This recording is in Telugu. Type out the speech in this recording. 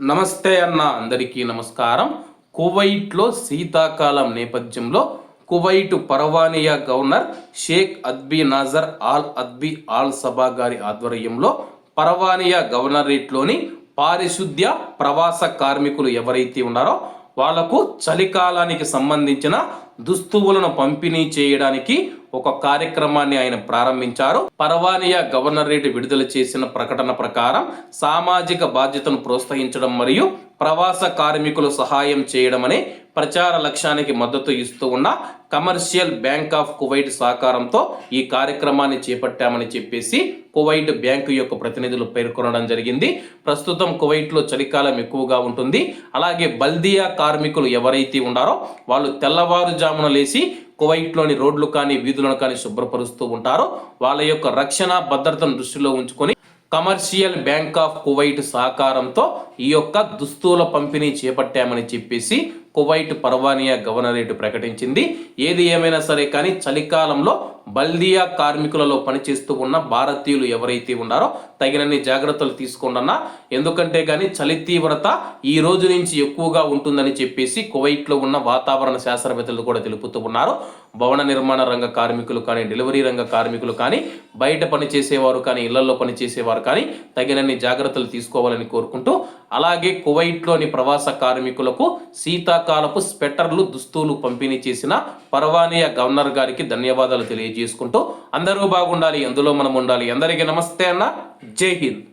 నమస్తే అన్న అందరికీ నమస్కారం. కువైట్లో శీతాకాలం నేపథ్యంలో Kuwait Farwaniya governor Sheikh Athbi Nasser Al Athbi Al Sabah గారి ఆధ్వర్యంలో పరవానియా గవర్నరేట్లోని పారిశుద్ధ్య ప్రవాస కార్మికులు ఎవరైతే ఉన్నారో వాళ్ళకు చలికాలానికి సంబంధించిన దుస్తువులను పంపిణీ చేయడానికి ఒక కార్యక్రమాన్ని ఆయన ప్రారంభించారు. పరవానియా గవర్నరేట్ విడుదల చేసిన ప్రకటన ప్రకారం సామాజిక బాధ్యతను ప్రోత్సహించడం మరియు ప్రవాస కార్మికులు సహాయం చేయడం అనే ప్రచార లక్ష్యానికి మద్దతు ఇస్తూ ఉన్న కమర్షియల్ బ్యాంక్ ఆఫ్ కువైట్ సహకారంతో ఈ కార్యక్రమాన్ని చేపట్టామని చెప్పేసి కువైట్ బ్యాంకు యొక్క ప్రతినిధులు పేర్కొనడం జరిగింది. ప్రస్తుతం కువైట్లో చలికాలం ఎక్కువగా ఉంటుంది. అలాగే బల్దియా కార్మికులు ఎవరైతే ఉన్నారో వాళ్ళు తెల్లవారుజామున లేచి కువైట్లోని రోడ్లు కానీ వీధులను కానీ శుభ్రపరుస్తూ ఉంటారో. వాళ్ళ యొక్క రక్షణ భద్రతను దృష్టిలో ఉంచుకొని కమర్షియల్ బ్యాంక్ ఆఫ్ కువైట్ సహకారంతో ఈ యొక్క దుస్తుల పంపిణీ చేపట్టామని చెప్పేసి కువైట్ పర్వానియా గవర్నరేట్ ప్రకటించింది. ఏది ఏమైనా సరే కానీ చలికాలంలో బల్దియా కార్మికులలో పనిచేస్తూ ఉన్న భారతీయులు ఎవరైతే ఉన్నారో తగినన్ని జాగ్రత్తలు తీసుకోండన్నా ఎందుకంటే కానీ చలి తీవ్రత ఈ రోజు నుంచి ఎక్కువగా ఉంటుందని చెప్పేసి కువైట్లో ఉన్న వాతావరణ శాస్త్రవేత్తలు కూడా తెలుపుతూ ఉన్నారు. భవన నిర్మాణ రంగ కార్మికులు కానీ డెలివరీ రంగ కార్మికులు కానీ బయట పనిచేసేవారు కానీ ఇళ్ళలో పనిచేసేవారు కానీ తగినన్ని జాగ్రత్తలు తీసుకోవాలని కోరుకుంటూ అలాగే కువైట్లోని ప్రవాస కార్మికులకు శీతాకాలపు స్వెటర్లు దుస్తులు పంపిణీ చేసిన పర్వానియా గవర్నర్ గారికి ధన్యవాదాలు తెలియజేసుకుంటూ అందరూ బాగుండాలి అందులో మనం ఉండాలి. అందరికీ నమస్తే అన్న. జై హింద్.